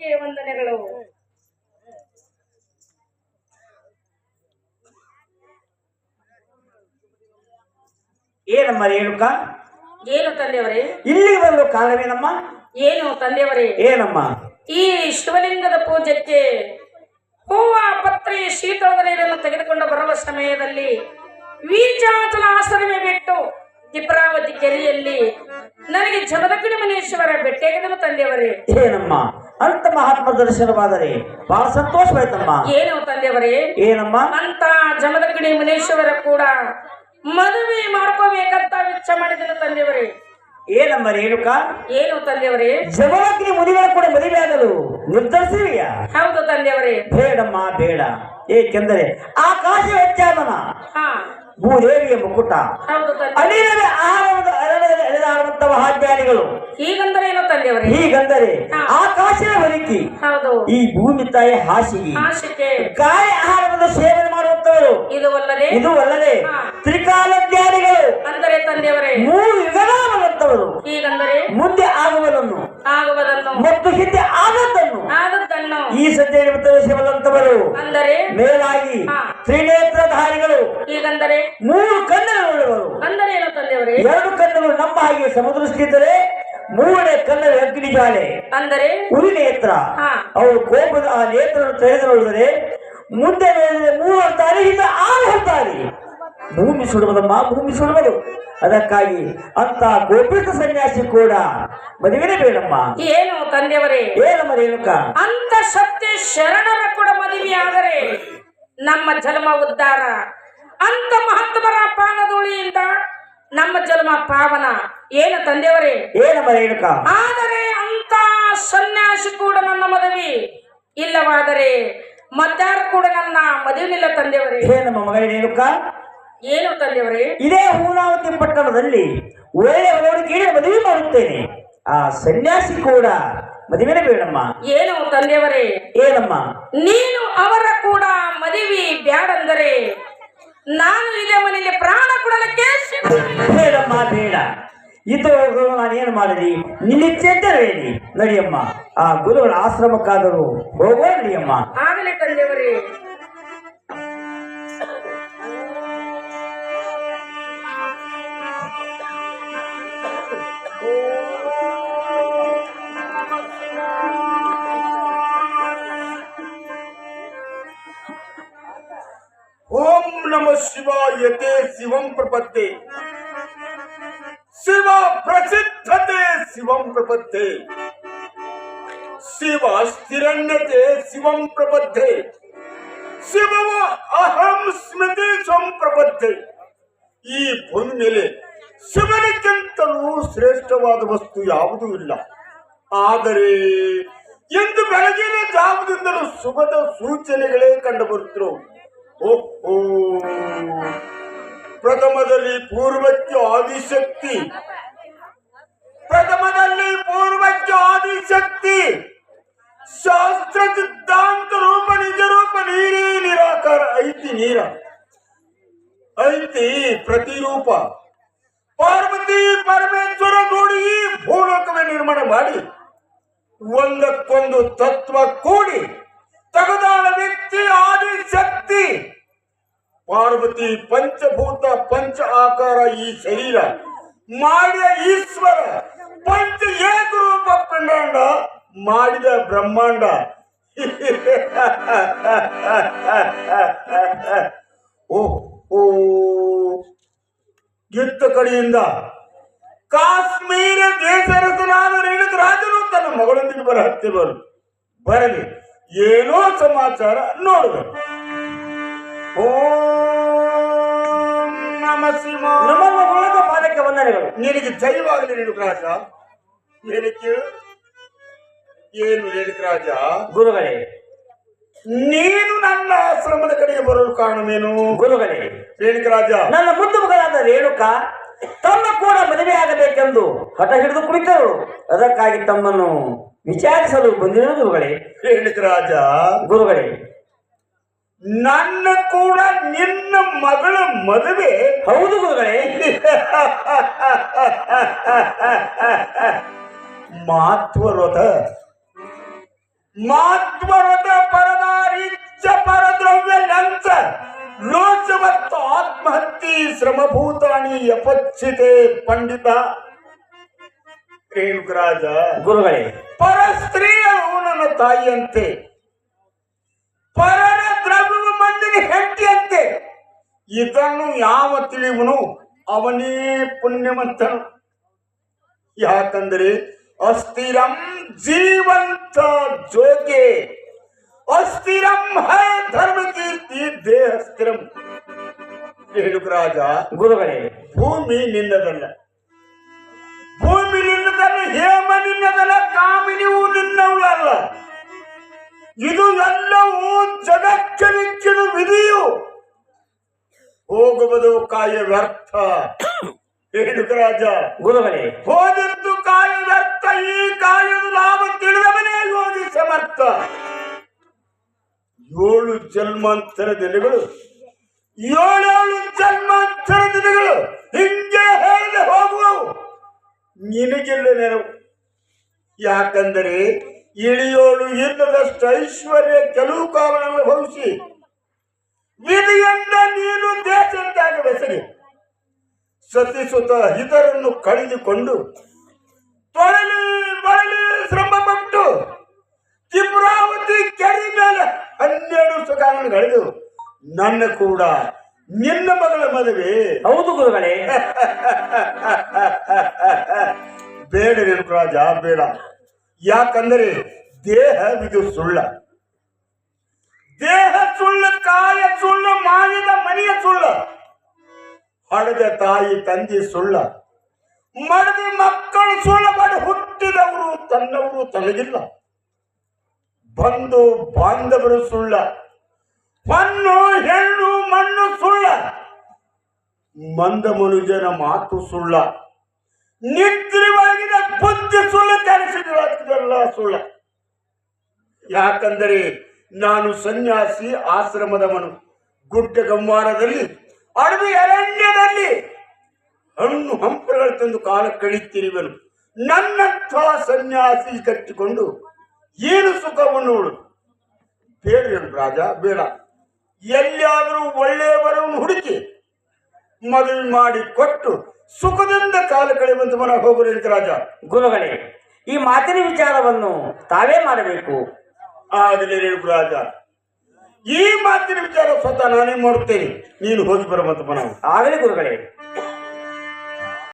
ಪಾದಕ್ಕೆ ವಂದನೆಗಳು. ಏನಮ್ಮ ರೇಣುಕ ಏನು ತಂದೆಯವರೇ? ಇಲ್ಲಿ ಒಂದು ಕಾರಣವೇನಮ್ಮ? ಏನು ತಂದೆಯವರೇ? ಏನಮ್ಮ? ಈ ಶಿವಲಿಂಗದ ಪೂಜೆಗೆ ಹೂವ ಪತ್ರೆ ಶೀತಳದ ನೀರನ್ನು ತೆಗೆದುಕೊಂಡು ಬರುವ ಸಮಯದಲ್ಲಿ ವೀಚಾಚಲ ಆಶ್ರಮ ಬಿಟ್ಟು ತಿಪ್ರಾವತಿ ಕೆರೆಯಲ್ಲಿ ನನಗೆ ಜಮದಗ್ನಿ ಮನೇಶ್ವರ ಬೆಟ್ಟೆಗದನು ತಂದೆಯವರೇ. ಏನಮ್ಮ? ಅಂತ ಮಹಾತ್ಮ ದರ್ಶನವಾದರೆ ಬಹಳ ಸಂತೋಷವಾಯ್ತಮ್ಮ. ಏನು ತಂದೆಯವರೇ? ಏನಮ್ಮ? ಅಂತ ಜಮದಗಡಿ ಮುನೇಶ್ವರ ಕೂಡ ಮದುವೆ ಮಾಡ್ಕೋಬೇಕಂತ ವಿಚ್ಛ ಮಾಡಿದ್ರು ತಂದೆಯವರೇ. ಏನಮ್ಮ ರೇಣುಕ? ಏನು ತಂದೆಯವರೇ? ಜಮದಗಿರಿ ಮುನಿಗಳ ಕೂಡ ಮದುವೆ ಆಗಲು ಹೌದು ತಂದೆಯವರೇ. ಬೇಡಮ್ಮ ಬೇಡ. ಏಕೆಂದರೆ ಆಕಾಶ ವೆಚ್ಚ ಭೂದೇವಿಯ ಮುಕುಟ. ಅನಿಲವೇ ಆಹಾರದ ಅರಣ್ಯದಲ್ಲಿ ಹೀಗಂದ್ರೆ ಏನು ತಂದೆಯವರೇ? ಹೀಗಂದರೆ ಆಕಾಶದ ಹೊರಕಿ ಹೌದು. ಈ ಭೂಮಿ ತಾಯಿ ಹಾಸಿಗೆ. ಗಾಯ ಗಾಳಿ ಆಹಾರವನ್ನು ಸೇವನೆ ಮಾಡುವಂತವರು ಇದು ಅಲ್ಲದೆ? ಇದು. ತ್ರಿಕಾಲ ಜ್ಞಾನಿಗಳು ಅಂದರೆ ತಂದೆಯವರೇ? ಮೂರು ಯುಗಗಳಾಗುವಂತವರು ಹೀಗಂದರೆ? ಮುಂದೆ ಆಗುವುದನ್ನು ಆಗುವುದನ್ನು ಮತ್ತು ಹಿಂದೆ ಆಗದನ್ನು ಆಗದನ್ನು ಈ ಸದ್ಯ ಸೇವಲಂತವರು ಅಂದರೆ? ಮೇಲಾಗಿ. ತ್ರಿನೇತ್ರಧಾರಿಗಳು. ಹೀಗಂದರೆ? ಮೂರು ಕಣ್ಣುಗಳುಳ್ಳವರು ಅಂದರೆ ಏನು ತಂದೆಯವರೇ? ಎರಡು ಕಣ್ಣುಗಳು ನಮ್ಮ ಹಾಗೆ ಸಮುದ್ರ ಸ್ಥಿತರೆ ಮೂರನೇ ಕನ್ನಡ ಅಗ್ನಿ ಜಾಲೆ ಅಂದರೆ? ಉರಿ ನೇತ್ರ. ಅವರು ಕೋಪದ ಆ ನೇತ್ರವನ್ನು ನೋಡಿದರೆ ಮುಂದೆ ನೋಡಿದರೆ ಮೂರು ಹಿಂದೆ ಆರು ಹೊತ್ತಾರಿ. ಭೂಮಿ ಸುಡುವುದಮ್ಮ ಭೂಮಿ ಸುಡುವುದು. ಅದಕ್ಕಾಗಿ ಅಂತ ಗೋಪಿತ ಸನ್ಯಾಸಿ ಕೂಡ ಮದುವೆನೇ ಬೇಡಮ್ಮ. ಏನು ತಂದೆಯವರೇ? ಏನಮ್ಮ ರೇಣುಕ? ಅಂತ ಸತ್ಯ ಶರಣರ ಕೂಡ ಮದುವೆಯಾದರೆ ನಮ್ಮ ಜನ್ಮ ಉದ್ಧಾರ. ಅಂತ ಮಹತ್ವರ ಪಾನಧೂಳಿಯಿಂದ ನಮ್ಮ ಜನ್ಮ ಪಾವನ. ಏನು ತಂದೆಯವರೇ? ಏನಮ್ಮ ರೇಣುಕ ಆದರೆ ಅಂತ ಸನ್ಯಾಸಿ ಕೂಡ ನನ್ನ ಮದುವೆ ಇಲ್ಲವಾದರೆ ಮತ್ತಾರು ಕೂಡ ನನ್ನ ಮದುವೆನಿಲ್ಲ ತಂದೆಯವರೇ. ಏನಮ್ಮ ಮಗಳ ರೇಣುಕ ಏನು ತಂದೆಯವರೇ? ಇದೇ ಹೂನಾವತಿ ಪಟ್ಟಣದಲ್ಲಿ ಒಳ್ಳೆಯ ಕೇಳಿ ಮದುವೆ ಮಾಡುತ್ತೇನೆ. ಆ ಸನ್ಯಾಸಿ ಕೂಡ ಮದುವೆನೇ ಬೇಡಮ್ಮ. ಏನು ತಂದೆಯವರೇ? ಏನಮ್ಮ? ನೀನು ಅವರ ಕೂಡ ಮದುವೆ ಬ್ಯಾಡಂದರೆ ನಾನು ಇದೇ ಮನೆಯಲ್ಲಿ ಪ್ರಾಣ ಕೊಡಲಿಕ್ಕೆ. ಬೇಡಮ್ಮ ಬೇಡ. ಇದು ನಾನು ಏನು ಮಾಡಲಿ? ನಿನ್ನಿಚ್ಛೆಂತ ಹೇಳಿ ನಡಿಯಮ್ಮ. ಆ ಗುರುಗಳ ಆಶ್ರಮಕ್ಕಾದರೂ ಹೋಗೋ ನಡಿಯಮ್ಮ. ಆಗಲೇ ತಂದೆಯವರೇ ಓಂ ನಮ ಶಿವಾಯತೆ ಶಿವಂ ಪ್ರಪತ್ತೆ. ಶಿವ ಪ್ರಸಿದ್ಧತೆ, ಶಿವಂ ಪ್ರಪತ್ತೆ ಶಿವ ಸ್ಥಿರಣ್ಯತೆ ಶಿವಂ ಪ್ರಬದ್ಧೆ. ಶಿವವ ಅಹಂ ಸ್ಮೃತಿ ಸ್ವಂ ಪ್ರಬದ್ಧೆ. ಈ ಭೂಮಿ ಮೇಲೆ ಶಿವನಿಗಿಂತಲೂ ಶ್ರೇಷ್ಠವಾದ ವಸ್ತು ಯಾವುದೂ ಇಲ್ಲ. ಆದರೆ ಎಂದು ಬೆಳಗಿನ ಜಾವದಿಂದಲೂ ಶುಭದ ಸೂಚನೆಗಳೇ ಕಂಡು ಬರುತ್ತರು ಓಹೋ! ಪ್ರಥಮದಲ್ಲಿ ಪೂರ್ವಕ್ಕೆ ಆದಿಶಕ್ತಿ. ಪ್ರಥಮದಲ್ಲಿ ಪೂರ್ವಕ್ಕೆ ಆದಿಶಕ್ತಿ. ಶಾಸ್ತ್ರ ಸಿದ್ಧಾಂತ ರೂಪ, ನಿಜ ರೂಪ, ನೀರೇ ನಿರಾಕಾರ, ಐತಿ ನೀರ. ಐತಿ ಪ್ರತಿರೂಪ. ಪಾರ್ವತಿ ಪರಮೇಶ್ವರ ನೋಡಿ ಭೂಲೋಕವೇ ನಿರ್ಮಾಣ ಮಾಡಿ. ಒಂದಕ್ಕೊಂದು ತತ್ವ ಕೂಡಿ ತಗದಾಳ ವ್ಯಕ್ತಿ ಆದಿಶಕ್ತಿ. ಪಾರ್ವತಿ ಪಂಚಭೂತ ಪಂಚ ಆಕಾರ ಈ ಶರೀರ, ಮಾಡಿದ ಈಶ್ವರ ಪಂಚ ಏಕರೂಪ ಪಿಂಡಾಂಡ ಮಾಡಿದ ಬ್ರಹ್ಮಾಂಡ. ಓ ಓ ಯುದ್ಧ ಕಡೆಯಿಂದ ಕಾಶ್ಮೀರ ದೇಶರಥನಾದ ರೇಣುಕ ರಾಜನು ತನ್ನ ಮಗಳೊಂದಿಗೆ ಬರ ಹತ್ತಿರವರು ಬರಲಿ, ಏನೋ ಸಮಾಚಾರ ನೋಡಬೇಕು ಓಂ ನಮ ಶಿವ ನಮ್ಮ ಮೂಲಕ ಪಾದಕ್ಕೆ ವಂದನೆಗಳು. ನಿನಗೆ ಜೈವಾಗಲಿ ನೀನು ಏನು ಕೇಳು ಏನು ರೇಣುಕ ರಾಜ ಗುರುಗಳೇ ನೀನು ನನ್ನ ಆಶ್ರಮದ ಕಡೆಗೆ ಬರಲು ಕಾರಣವೇನು? ಗುರುಗಳೇ ರೇಣುಕ ರಾಜ ನನ್ನ ಮುದ್ದು ಮಗಳಾದ ರೇಣುಕ ತಮ್ಮ ಕೂಡ ಮದುವೆ ಆಗಬೇಕೆಂದು ಹಠ ಹಿಡಿದು ಕುಳಿತರು. ಅದಕ್ಕಾಗಿ ತಮ್ಮನ್ನು ವಿಚಾರಿಸಲು ಬಂದಿರುವ ಗುರುಗಳೇ. ರೇಣುಕ ರಾಜ ಗುರುಗಳೇ ನನ್ನ ಕೂಡ ನಿನ್ನ ಮಗಳ ಮದುವೆ ಹೌದು ಗುರುಗಳೇ. ಮಹತ್ವರದ ಮಾತ್ಮರದ ಪರದಾರಿಚ್ಚ ಪರದ್ರವ್ಯ ಲಂಚ. ಲೋಚ ಮತ್ತು ಆತ್ಮಹತ್ಯೆ ಶ್ರಮಭೂತಾನಿ ಯಪಚ್ಚಿತೆ ಪಂಡಿತ. ರೇಣುಕರಾಜ. ಗುರುಗಳೇ. ಪರ ಸ್ತ್ರೀಯರು ನನ್ನ ತಾಯಿಯಂತೆ. ಇದನ್ನು ಯಾವ ತಿಳಿವನು? ಅವನೇ ಪುಣ್ಯವಂತನು. ಯಾಕಂದರೆ ಅಸ್ಥಿರಂ ಜೀವಂತ ಜೋಗೆ ಅಸ್ಥಿರಂ ಹೈ ಧರ್ಮ ಕೀರ್ತಿ ದೇಹ ಸ್ಥಿರಂ ರಾಜ ಗುರುಗಳೇ ಭೂಮಿ ನಿನ್ನದಲ್ಲ. ಭೂಮಿ ನಿನ್ನದಲ್ಲ ಹೇಮ ನಿನ್ನದಲ್ಲ ಕಾಮಿನಿಯೂ ನಿನ್ನವಳಲ್ಲ ಇದು ಎಲ್ಲವೂ ಜಗಕ್ಕೆ ನಿಕ್ಕಿದ ವಿಧಿಯು. ಹೋಗುವುದು ಕಾಯ ವ್ಯರ್ಥ. ರಾಜ. ಗುರುಗಳೇ ಹೋದದ್ದು ಕಾಯ ವ್ಯರ್ಥ ಈ ಕಾಯದ ಲಾಭ ತಿಳಿದವನೇ ಯೋಗಿ ಸಮರ್ಥ. ಏಳು ಜನ್ಮಾಂತರ ದಿನಗಳು ಏಳೇಳು ಜನ್ಮಾಂತರ ದಿನಗಳು ಹಿಂಗೆ ಹೇಳದೆ ಹೋಗುವವು. ನಿನಗಿಲ್ಲ ನೆರವು. ಯಾಕಂದರೆ ಇಳಿಯೋಳು ಇಲ್ಲದಷ್ಟು ಐಶ್ವರ್ಯ ಕೆಲವು ಕಾಲಗಳನ್ನು ಅನುಭವಿಸಿ ವಿಧಿಯಿಂದ ನೀನು ದೇಶದಾಗ ಬೆಸರಿ. ಸತಿಸುತ್ತ ಇತರನ್ನು ಕಳೆದುಕೊಂಡು ತೊಳಲಿ ಬಳಲಿ ಶ್ರಮಪಟ್ಟು ತಿಮ್ರಾವತಿ ಕೆರೆ ಮೇಲೆ ಹನ್ನೆರಡು ಸುಖಾನಗಳಿದು ನನ್ನ ಕೂಡ ನಿನ್ನ ಮಗಳ ಮದುವೆ. ಹೌದು ಗುರುಗಳೇ. ಬೇಡ ರಾಜ ಬೇಡ. ಯಾಕಂದರೆ ದೇಹ ಇದು ಸುಳ್ಳ. ದೇಹ ಸುಳ್ಳು, ಕಾಯ ಸುಳ್ಳು ಮಾಡಿದ ಮನೆಯ ಸುಳ್ಳು. ಹಡೆದ ತಾಯಿ, ತಂದೆ ಸುಳ್ಳ. ಮಡದಿ ಮಕ್ಕಳು ಸುಳ್ಳ ಮಾಡಿ ಹುಟ್ಟಿದವರು ತನ್ನವರು ತನಗಿಲ್ಲ ಬಂದು ಬಾಂಧವರು ಸುಳ್ಳ. ಮಣ್ಣು ಹೆಣ್ಣು, ಮಣ್ಣು ಸುಳ್ಳ. ಮಂದ ಮನುಜನ ಮಾತು ಸುಳ್ಳ. ನಿದ್ರಿವಾಗಿನ ಬುದ್ಧಿ ಸುಳ್ಳು ಕಲಿಸಿದೆಲ್ಲ ಸುಳ್ಳ. ಯಾಕಂದರೆ ನಾನು ಸನ್ಯಾಸಿ ಆಶ್ರಮದವನು. ಗುಡ್ಡ ಗಮ್ಮಾರದಲ್ಲಿ ಅಡವಿ ಅರಣ್ಯದಲ್ಲಿ ಹಣ್ಣು ಹಂಪಗಳು ತಂದು ಕಾಲ ಕಳೀತಿರುವನು ನನ್ನಂಥ ಸನ್ಯಾಸಿ ಕಟ್ಟಿಕೊಂಡು ಏನು ಸುಖವನ್ನು ನೋಡು? ಬೇಡ ರಾಜ, ಬೇಡ. ಎಲ್ಲಿಯಾದರೂ ಒಳ್ಳೆಯವರನ್ನು ಹುಡುಕಿ ಮದುವೆ ಮಾಡಿ ಕೊಟ್ಟು ಸುಖದಿಂದ ಕಾಲ ಕಳೆಯುವಂತ ಮನ ಹೋಗು ರಾಜ. ಗುರುಗಳೇ, ಈ ಮಾತಿನ ವಿಚಾರವನ್ನು ತಾವೇ ಮಾಡಬೇಕು. ಆಗಲಿ ರಾಜ ಈ ಮಾತಿನ ವಿಚಾರ ಸ್ವತಃ ನಾನೇ ಮಾಡುತ್ತೇನೆ. ನೀನು ಹೋಗಿ ಬರುವಂತ ಮನ ಆಗಲಿ ಗುರುಗಳೇ.